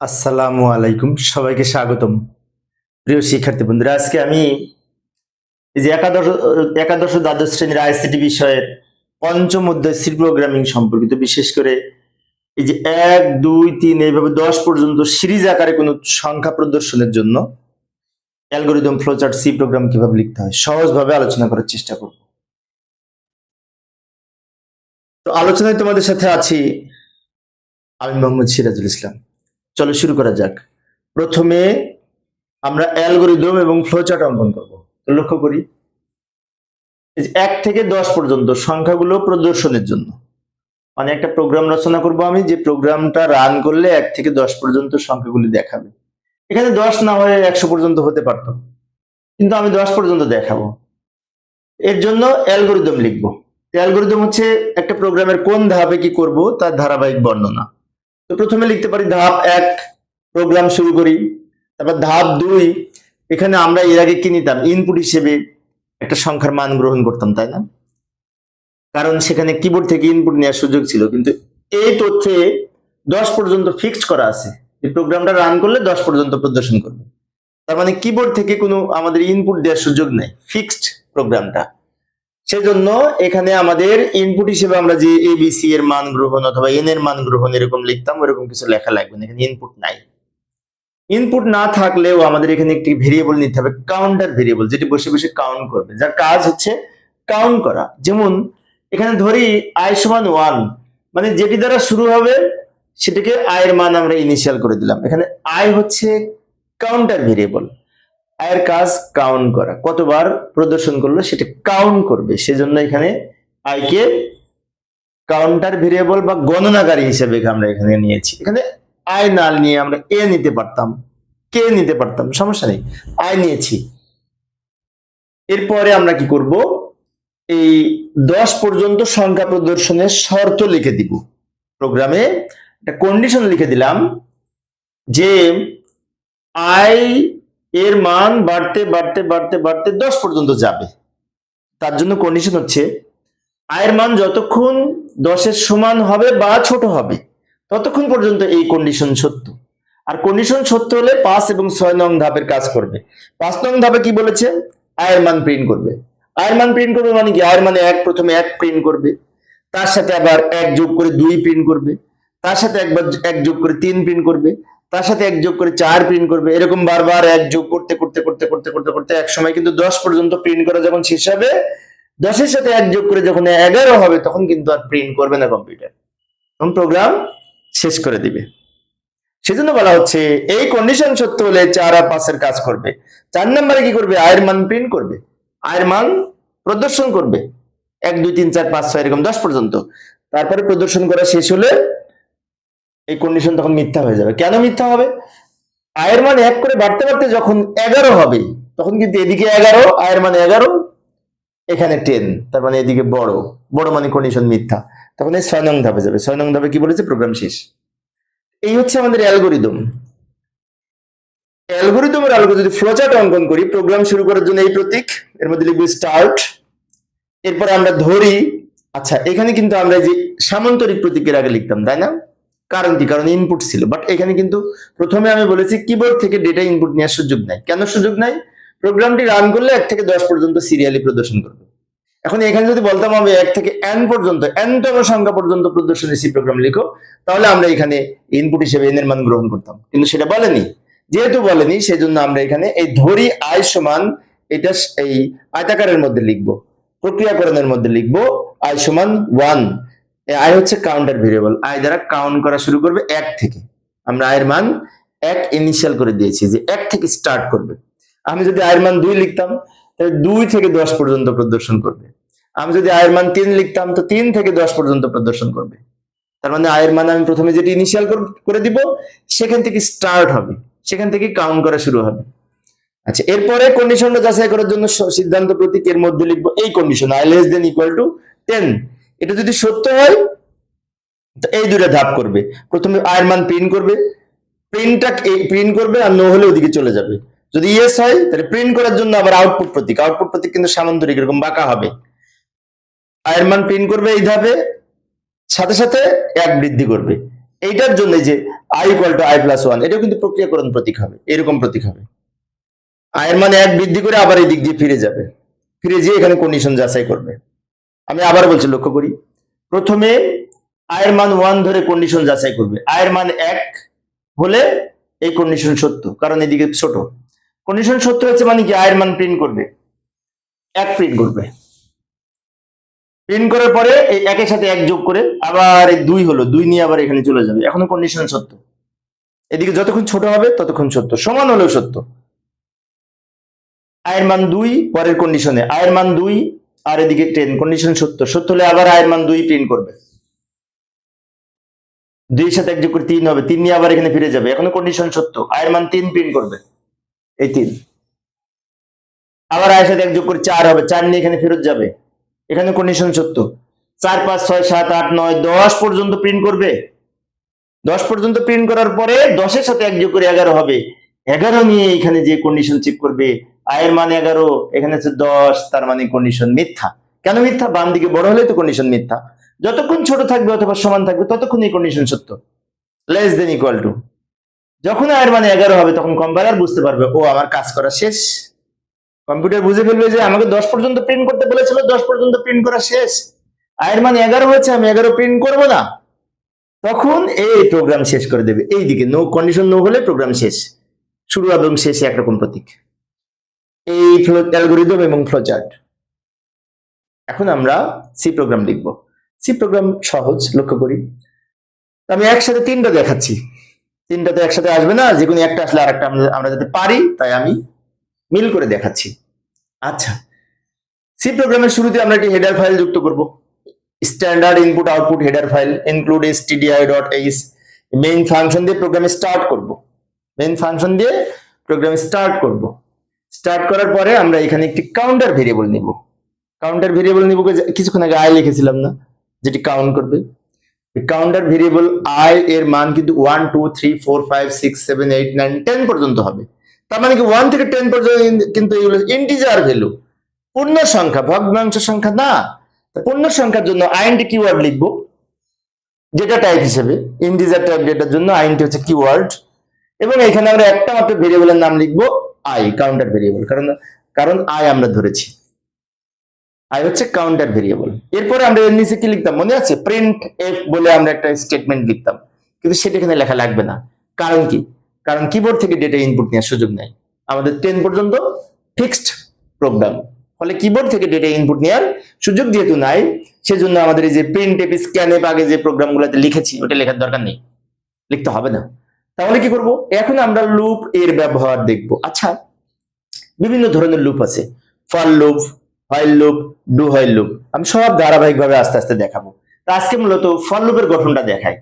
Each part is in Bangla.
আসসালামু আলাইকুম, সবাইকে স্বাগতম। প্রিয় শিক্ষার্থী বন্ধুরা, আজকে আমি যে একাদশ একাদশ দ্বাদশ শ্রেণির আইসিটি বিষয়ের পঞ্চম অধ্যায় সি প্রোগ্রামিং সম্পর্কিত, বিশেষ করে এই যে এক, দুই, তিন, এইভাবে দশ পর্যন্ত সিরিজ আকারে কোনো সংখ্যা প্রদর্শনের জন্য অ্যালগোরিদম, ফ্লোচার্ট সি প্রোগ্রাম কীভাবে লিখতে হয়, সহজভাবে আলোচনা করার চেষ্টা করব। তো আলোচনায় তোমাদের সাথে আছি আমি মোহাম্মদ সিরাজুল ইসলাম। চলো শুরু করা যাক। প্রথমে আমরা অ্যালগোরিদম এবং ফ্লোচার্ট অঙ্কন করব। লক্ষ্য করি এক থেকে দশ পর্যন্ত সংখ্যাগুলো প্রদর্শনের জন্য। মানে একটা প্রোগ্রাম রচনা করব আমি, যে প্রোগ্রামটা রান করলে এক থেকে দশ পর্যন্ত সংখ্যাগুলি দেখাবে। এখানে দশ না হয়ে একশো পর্যন্ত হতে পারতো। কিন্তু আমি দশ পর্যন্ত দেখাবো। এর জন্য অ্যালগোরিদম লিখব। অ্যালগোরিদম হচ্ছে একটা প্রোগ্রামের কোন ধাপে কি করব, তার ধারাবাহিক বর্ণনা। তো প্রথমে লিখতে পারি ধাপ এক প্রোগ্রাম শুরু করি। তারপর ধাপ দুই, এখানে আমরা এর আগে কি নিতাম? ইনপুট হিসেবে একটা সংখ্যার মান গ্রহণ করতাম, তাই না? কারণ সেখানে কিবোর্ড থেকে ইনপুট নেওয়ার সুযোগ ছিল, কিন্তু এই তথ্যে দশ পর্যন্ত ফিক্সড করা আছে। এই প্রোগ্রামটা রান করলে দশ পর্যন্ত প্রদর্শন করবে। তার মানে কিবোর্ড থেকে কোনো আমাদের ইনপুট দেওয়ার সুযোগ নেই। ফিক্সড প্রোগ্রামটা সেজন্য এখানে আমাদের ইনপুট হিসেবে আমরা যে এবিসি এর মান গ্রহণ অথবা এন এর মান গ্রহণ এরকম লিখতাম, ওরকম কিছু লেখা লাগবে না, এখানে ইনপুট নাই। ইনপুট না থাকলেও আমাদের এখানে একটি ভেরিয়েবল নিতে হবে কাউন্টার ভেরিয়েবল যেটি বসে বসে কাউন্ট করবে। যার কাজ হচ্ছে কাউন্ট করা। যেমন, এখানে ধরি আই সমান ওয়ান মানে যেটি দ্বারা শুরু হবে, সেটাকে আয়ের মান আমরা ইনিশিয়াল করে দিলাম। এখানে আই হচ্ছে কাউন্টার ভেরিয়েবল আয়ের কাজ কাউন্ট করা। কতবার প্রদর্শন করল সেটা কাউন্ট করবে। সেজন্য এখানে আইকে কাউন্টার ভেরিয়েবল বা গণনাকারী হিসেবে আমরা এখানে নিয়েছি। এখানে আয় না নিয়ে আমরা এ নিতে পারতাম কে নিতে পারতাম, সমস্যা নেই। আয় নিয়েছি। এরপরে আমরা কি করব? এই দশ পর্যন্ত সংখ্যা প্রদর্শনের শর্ত লিখে দিব। প্রোগ্রামে একটা কন্ডিশন লিখে দিলাম যে আই এর মান বাড়তে বাড়তে বাড়তে বাড়তে দশ পর্যন্ত যাবে। তার জন্য কন্ডিশন হচ্ছে, আয়ের মান যতক্ষণ দশের সমান হবে বা ছোট হবে, ততক্ষণ পর্যন্ত এই কন্ডিশন সত্য। আর কন্ডিশন সত্য হলে পাঁচ এবং ছয় নং ধাপের কাজ করবে। পাঁচ নং ধাপে কি বলেছে? আয়ের মান প্রিন্ট করবে। আয়ের মান প্রিন্ট করবে মানে কি? আয়ের মানে এক, প্রথমে এক প্রিন্ট করবে। তার সাথে আবার এক যোগ করে দুই প্রিন্ট করবে। তার সাথে একবার এক যোগ করে তিন প্রিন্ট করবে। তার সাথে এক যোগ করে চার প্রিন্ট করবে। এরকম বারবার এক যোগ করতে করতে করতে করতে করতে করতে এক সময় কিন্তু দশ পর্যন্ত প্রিন্ট করা যখন শেষ হবে, দশের সাথে এক যোগ করে যখন এগারো হবে, তখন কিন্তু আর প্রিন্ট করবে না কম্পিউটার তখন প্রোগ্রাম শেষ করে দিবে। সেজন্য বলা হচ্ছে, এই কন্ডিশন সত্য হলে চার আর পাঁচের কাজ করবে। চার নম্বরে কি করবে? আয়ের মান প্রিন্ট করবে। আয়ের মান প্রদর্শন করবে। এক, দুই, তিন, চার, পাঁচ, ছয়, এরকম দশ পর্যন্ত। তারপরে প্রদর্শন করা শেষ হলে এই কন্ডিশন তখন মিথ্যা হয়ে যাবে। কেন মিথ্যা হবে? আয়ের মান এক করে বাড়তে বাড়তে যখন এগারো হবে, তখন কিন্তু এদিকে এগারো, আয়ের মান এগারো, এখানে টেন তার মানে এদিকে বড়। বড় মানে কন্ডিশন মিথ্যা। তখন এই ছয় নং ধাপে যাবে। ছয় নং ধাপে কি বলেছে? প্রোগ্রাম শেষ। এই হচ্ছে আমাদের অ্যালগোরিদম অ্যালগোরিদমের আলোকে যদি ফ্লোচার্ট অঙ্কন করি প্রোগ্রাম শুরু করার জন্য এই প্রতীক, এর মধ্যে লিখব স্টার্ট এরপরে আমরা ধরি। আচ্ছা এখানে কিন্তু আমরা যে সামান্তরিক প্রতীকের আগে লিখতাম, তাই না? কারণ কি? কারণ ইনপুট ছিল। বাট এখানে কিন্তু প্রথমে আমি বলেছি কিবোর্ড থেকে ডেটা ইনপুট নেওয়ার সুযোগ নাই। কেন সুযোগ নাই? প্রোগ্রামটি রান করলে এক থেকে দশ পর্যন্ত সিরিয়ালি প্রদর্শন করবে। এখন এখানে যদি বলতাম আমি এক থেকে এন পর্যন্ত এনতম সংখ্যা পর্যন্ত প্রদর্শনী সি প্রোগ্রাম লিখো, তাহলে আমরা এখানে ইনপুট হিসেবে এন এর মান গ্রহণ করতাম। কিন্তু সেটা বলেনি। যেহেতু বলেনি সেই জন্য আমরা এখানে এই ধরি আয় সমান এটা এই আয়তাকারের মধ্যে লিখব, প্রক্রিয়াকরণের মধ্যে লিখব আয় সমান ওয়ান আয় হচ্ছে কাউন্টার ভেরিয়েবল আয় দ্বারা কাউন্ট করা শুরু করবে এক থেকে। আমরা আয়ের মান এক ইনিশিয়াল করে দিয়েছি যে এক থেকে স্টার্ট করবে। আমি যদি আয়ের মান দুই লিখতাম, তাহলে দুই থেকে দশ পর্যন্ত প্রদর্শন করবে। আমি যদি আয়ের মান তিন লিখতাম, তো তিন থেকে দশ পর্যন্ত প্রদর্শন করবে। তার মানে আয়ের মান আমি প্রথমে যেটি ইনিশিয়াল করে দিব, সেখান থেকে স্টার্ট হবে। সেখান থেকে কাউন্ট করা শুরু হবে। আচ্ছা এরপরে কন্ডিশনটা যাচাই করার জন্য সিদ্ধান্ত প্রতীক এর মধ্যে লিখব এই condition I less than equal to ten এটা যদি সত্য হয় এই দুইটা ধাপ করবে। প্রথমে আয়ের মান প্রিন্ট করবে। প্রিন্টটা প্রিন্ট করবে আর নো হলে ওদিকে চলে যাবে। যদি ইয়েস হয়, তাহলে প্রিন্ট করার জন্য আবার আউটপুট প্রতীক। আউটপুট প্রতীক কিন্তু সামান্তরিক, এরকম বাঁকা হবে। আয়ের মান প্রিন্ট করবে এই ধাপে। সাথে সাথে এক বৃদ্ধি করবে। এইটার জন্য যে I equal to I plus one এটাও কিন্তু প্রক্রিয়াকরণ প্রতীক হবে। এরকম প্রতীক হবে। আয়ের মানে এক বৃদ্ধি করে আবার এই দিক দিয়ে ফিরে যাবে। ফিরে যেয়ে এখানে কন্ডিশন যাচাই করবে। আমি আবার বলছি, লক্ষ্য করি। প্রথমে আয়ের মান ওয়ান ধরে কন্ডিশন যাচাই করবে। আয়ের মান এক হলে এই কন্ডিশন সত্য, কারণ এদিকে ছোট। কন্ডিশন সত্য হচ্ছে মানে কি? আয়ের মান প্রিন্ট করবে। এক প্রিন্ট করবে। প্রিন্ট করার পরে এই একের সাথে এক যোগ করে আবার এই দুই হলো, দুই নিয়ে আবার এখানে চলে যাবে। এখনও কন্ডিশন সত্য। এদিকে যতক্ষণ ছোট হবে, ততক্ষণ সত্য। সমান হলেও সত্য। আয়ের মান দুই, পরের কন্ডিশনে আয়ের মান দুই আর এদিকে টেন কন্ডিশন সত্য সত্য হলে আবার আয়ের মান দুই প্রিন্ট করবে। দুই সাথে এক যোগ করে তিন হবে। তিন নিয়ে আবার এখানে ফিরে যাবে। এখনও কন্ডিশন সত্য আয়ের মান তিন প্রিন্ট করবে। এই তিন। আবার আয়ের সাথে এক যোগ করে চার হবে। চার নিয়ে এখানে ফেরত যাবে। এখানে কন্ডিশন সত্য চার, পাঁচ, ছয়, সাত, আট, নয়, দশ পর্যন্ত প্রিন্ট করবে। দশ পর্যন্ত প্রিন্ট করার পরে দশের সাথে এক যোগ করে এগারো হবে। এগারো নিয়ে এখানে যে কন্ডিশন চেক করবে, আয়ের মান এগারো, এখানে হচ্ছে দশ, তার মানে কন্ডিশন মিথ্যা। কেন মিথ্যা? বাম দিকে বড় হলে তো কন্ডিশন মিথ্যা। যতক্ষণ ছোট থাকবে অথবা সমান থাকবে ততক্ষণ এই কন্ডিশন সত্য। লেস দেন ইকুয়াল টু যখন আয়ের মানে এগারো হবে, তখন কম্পাইলার বুঝতে পারবে, ও, আমার কাজ করা শেষ। কম্পিউটার বুঝে ফেলবে যে, আমাকে দশ পর্যন্ত প্রিন্ট করতে বলেছিল, দশ পর্যন্ত প্রিন্ট করা শেষ। আয়ের মানে এগারো হয়েছে, আমি এগারো প্রিন্ট করব না। তখন এই প্রোগ্রাম শেষ করে দেবে। এই দিকে নো কন্ডিশন নো হলে প্রোগ্রাম শেষ। শুরু এবং শেষে একরকম প্রতীক। এই অ্যালগোরিদম এবং ফ্লোচার্ট এখন আমরা সি প্রোগ্রাম লিখব। সি প্রোগ্রাম সহজ, লক্ষ্য করি। আমি একসাথে তিনটা দেখাচ্ছি। তিনটা তো একসাথে আসবে না যে কোনো একটা আসলে আরেকটা আমরা আমরা যাতে পারি, তাই আমি মিল করে দেখাচ্ছি। আচ্ছা। সি প্রোগ্রামের শুরুতে আমরা একটি হেডার ফাইল যুক্ত করব। Standard input output header file include stdi dot H main function দিয়ে প্রোগ্রামে স্টার্ট করব। মেইন ফাংশন দিয়ে প্রোগ্রামে স্টার্ট করব। স্টার্ট করার পরে আমরা এখানে একটি কাউন্টার ভেরিয়েবল নিব। কাউন্টার ভেরিয়েবল নিব কিছুক্ষণ আগে আই লিখেছিলাম না, যেটি কাউন্ট করবে। কাউন্টার ভেরিয়েবল আই এর মান কিন্তু one two three four five six seven eight nine ten পর্যন্ত হবে। তার মানে কি ওয়ান থেকে টেন পর্যন্ত কিন্তু এগুলো ইন্টিজার ভ্যালু পূর্ণ সংখ্যা, ভগ্নাংশ সংখ্যা না। পূর্ণ সংখ্যার জন্য আইনটি কিওয়ার্ড লিখব। যেটা টাইপ হিসেবে ইন্টিজার টাইপ ডেটার জন্য আইনটি হচ্ছে কিওয়ার্ড এবং এখানে আমরা একটা মাত্র ভেরিয়েবলের নাম লিখব আই কাউন্টার ভেরিয়েবল কারণ কারণ আই আমরা ধরেছি। আই হচ্ছে কাউন্টার ভেরিয়েবল এরপরে আমরা এর নিচে কি লিখতাম? মনে আছে? প্রিন্ট এফ বলে আমরা একটা স্টেটমেন্ট লিখতাম। কিন্তু সেটা এখানে লেখা লাগবে না। কারণ কি? কারণ কিবোর্ড থেকে ডেটা ইনপুট নেওয়ার সুযোগ নেই। আমাদের টেন পর্যন্ত ফিক্সড প্রোগ্রাম ফলে কিবোর্ড থেকে ডেটা ইনপুট নেওয়ার সুযোগ যেহেতু নাই, সেজন্য আমাদের এই যে প্রিন্ট এপ স্ক্যান এপ আগে যে প্রোগ্রামগুলোতে লিখেছি, ওটা লেখার দরকার নেই। লিখতে হবে না। তাহলে কি করব? এখন আমরা লুপ এর ব্যবহার দেখব। আচ্ছা বিভিন্ন ধরনের লুপ আছে। For loop while loop do while loop আমি সব ধারাবাহিকভাবে আস্তে আস্তে দেখাবো। তা আজকে মূলত ফর লুপের গঠনটা দেখাই।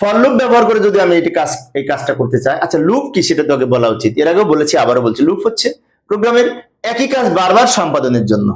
ফর লুপ ব্যবহার করে যদি আমি এটি কাজ, এই কাজটা করতে চাই আচ্ছা লুপ কি সেটা তোকে বলা উচিত। এর আগেও বলেছি, আবারও বলছি লুপ হচ্ছে প্রোগ্রামের একই কাজ বারবার সম্পাদনের জন্য।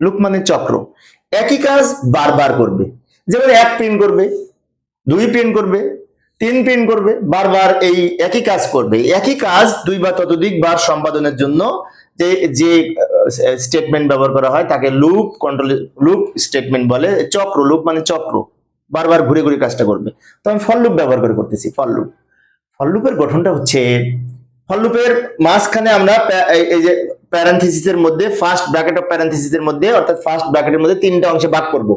লুপ মানে চক্র। একই কাজ বারবার করবে। যেমন এক প্রিন্ট করবে, দুই প্রিন্ট করবে তিন প্রিন্ট করবে, বারবার এই একই কাজ করবে। একই কাজ দুই বা ততোধিক বার সম্পাদনের জন্য যে যে স্টেটমেন্ট ব্যবহার করা হয়, তাকে লুপ কন্ট্রোল লুপ স্টেটমেন্ট বলে, চক্র লুপ মানে চক্র। বারবার ঘুরে ঘুরে কাজটা করবে। তো আমি ফল লুপ ব্যবহার করে করতেছি ফল লুপ ফল লুপের গঠনটা হচ্ছে ফল লুপের মাঝখানে আমরা এই যে প্যারান্থিসিসের মধ্যে ফার্স্ট ব্র্যাকেট অফ প্যারান্থিসিসের মধ্যে, অর্থাৎ ফার্স্ট ব্র্যাকেটের মধ্যে তিনটা অংশে ভাগ করব।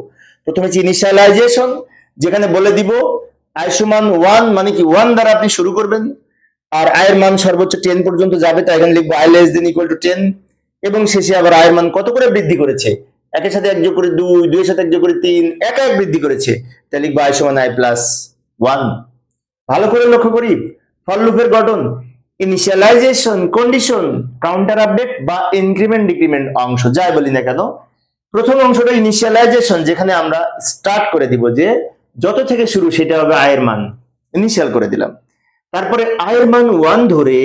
প্রথমে হচ্ছে ইনিশিয়ালাইজেশন যেখানে বলে দিব আই সমান ওয়ান মানে কি ওয়ান দ্বারা আপনি শুরু করবেন, আর আয়ের মান সর্বোচ্চ টেন পর্যন্ত যাবে, তাই এখানে লিখব I less than equal to ten এবং শেষে আবার আয়ের মান কত করে বৃদ্ধি করেছে? একের সাথে এক যোগ করে দুই, দুইয়ের সাথে এক যোগ করে তিন, এক এক বৃদ্ধি করেছে, তাই লিখব আই সমান আই প্লাস ওয়ান ভালো করে লক্ষ্য করি ফল লুপের গঠন ইনিশিয়ালাইজেশন কন্ডিশন কাউন্টার আপডেট বা ইনক্রিমেন্ট ডিক্রিমেন্ট অংশ, যাই বলি না কেন, প্রথম অংশটা ইনিশিয়ালাইজেশন যেখানে আমরা স্টার্ট করে দিব যে যত থেকে শুরু সেটা হবে আয়ের মান। ইনিশিয়াল করে দিলাম। তারপরে আয়ের মান ওয়ান ধরে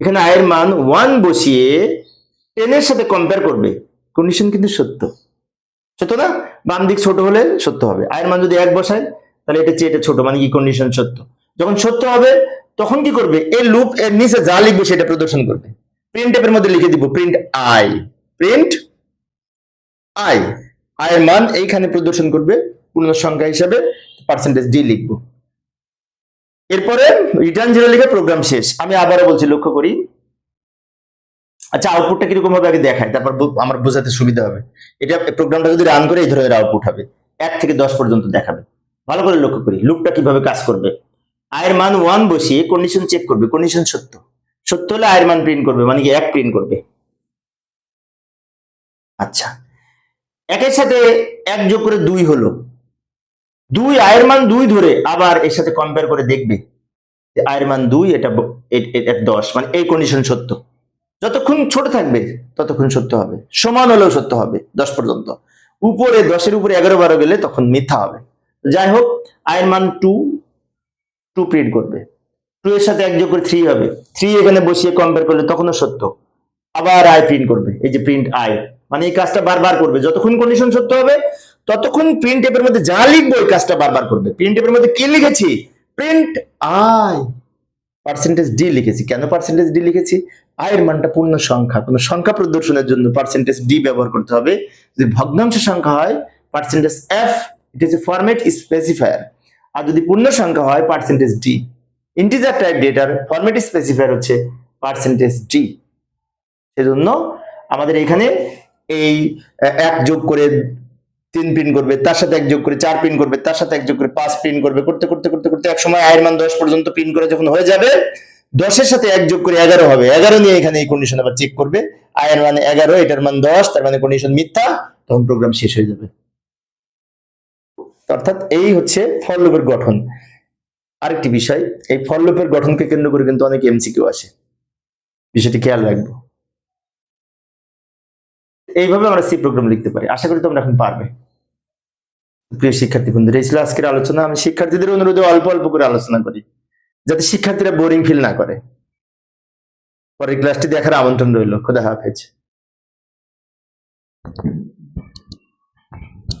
এখানে আয়ের মান ওয়ান বসিয়ে টেনের সাথে কম্পেয়ার করবে। কন্ডিশন কিন্তু সত্য। সত্য না? বাম দিক ছোট হলে সত্য হবে। আয়ের মান যদি এক বসায়, তাহলে এটা চেয়ে এটা ছোট মানে কি কন্ডিশন সত্য? যখন সত্য হবে, তখন কি করবে? এই লুপ এর নিচে যা লিখবে সেটা প্রদর্শন করবে। প্রিন্ট এর মধ্যে লিখে দিব প্রিন্ট আই প্রিন্ট আই আয়ের মান এইখানে প্রদর্শন করবে। পূর্ণ সংখ্যা হিসাবে পার্সেন্টেজ ডি লিখব। এরপরে রিটার্ন জিরো লিখে প্রোগ্রাম শেষ। আমি আবারও বলছি, লক্ষ্য করি। আচ্ছা আউটপুটটা কীরকম হবে আগে দেখাই, তারপর আমার বোঝাতে সুবিধা হবে। এটা প্রোগ্রামটা যদি রান করে, এই ধরনের আউটপুট হবে। এক থেকে দশ পর্যন্ত দেখাবে। ভালো করে লক্ষ্য করি লুপটা কীভাবে কাজ করবে। আয়ের মান ওয়ান বসিয়ে কন্ডিশন চেক করবে। কন্ডিশন সত্য। সত্য হলে আয়ের মান প্রিন্ট করবে মানে কি এক প্রিন্ট করবে। আচ্ছা। একের সাথে এক যোগ করে দুই হলো। দুই আয়ের মান দুই ধরে আবার এর সাথে কম্পেয়ার করে দেখবে যে আয়ের মান দুই, এটা দশ মানে এই কন্ডিশন সত্য। যতক্ষণ ছোট থাকবে, ততক্ষণ সত্য হবে। সমান হলেও সত্য হবে, দশ পর্যন্ত। উপরে, দশের উপরে এগারো বারো গেলে তখন মিথ্যা হবে। যাই হোক, আয়ের মান টু টু প্রিন্ট করবে। টু এর সাথে এক যোগ করে থ্রি হবে। থ্রি এখানে বসিয়ে কম্পেয়ার করলে তখনও সত্য। আবার আয় প্রিন্ট করবে, এই যে প্রিন্ট আয়। মানে এই কাজটা বারবার করবে। যতক্ষণ কন্ডিশন সত্য হবে ততক্ষণ প্রিন্ট টেপের মধ্যে যা লিখব ওই কাজটা বারবার করবে। প্রিন্ট টেপের মধ্যে কি লিখেছি? প্রিন্ট আই পার্সেন্টেজ ডি লিখেছি। কেন পার্সেন্টেজ ডি লিখেছি? আয়ের মানটা পূর্ণ সংখ্যা। কোনো সংখ্যা প্রদর্শনের জন্য পার্সেন্টেজ ডি ব্যবহার করতে হবে। যদি ভগ্নাংশ সংখ্যা হয় percentage F it is a format specifier আর যদি পূর্ণ সংখ্যা হয় পার্সেন্টেজ ডি ইন্টিজার টাইপ ডেটার ফরম্যাট স্পেসিফায়ার হচ্ছে পার্সেন্টেজ ডি সেজন্য আমাদের এখানে এই এক যোগ করে তিন পিন করবে, তার সাথে এক যোগ করে চার পিন করবে, তার সাথে এক যোগ করে পাঁচ প্রিন্ট করবে, করতে করতে করতে করতে এক সময় আয়ের মান দশ পর্যন্ত প্রিন্ট করে যখন হয়ে যাবে, দশের সাথে এক যোগ করে এগারো হবে। এগারো নিয়ে এখানে এই কন্ডিশন আবার চেক করবে। আয়ের মান এগারো, এটার মান দশ, তার মানে কন্ডিশন মিথ্যা, তখন প্রোগ্রাম শেষ হয়ে যাবে। অর্থাৎ এই হচ্ছে ফর গঠন। আরেকটি বিষয়, এই ফর গঠনকে কেন্দ্র করে কিন্তু অনেক এমসিকিউ আসে। বিষয়টি খেয়াল রাখব। এইভাবে আমরা সি প্রোগ্রাম লিখতে পারি। আশা করি তোমরা এখন পারবে। প্রিয় শিক্ষার্থী বন্ধুরা, এই ছিল আজকের আলোচনা। আমি শিক্ষার্থীদের অনুরোধে অল্প অল্প করে আলোচনা করি, যাতে শিক্ষার্থীরা বোরিং ফিল না করে। পরের ক্লাসটি দেখার আমন্ত্রণ রইল। খোদা হাফেজ।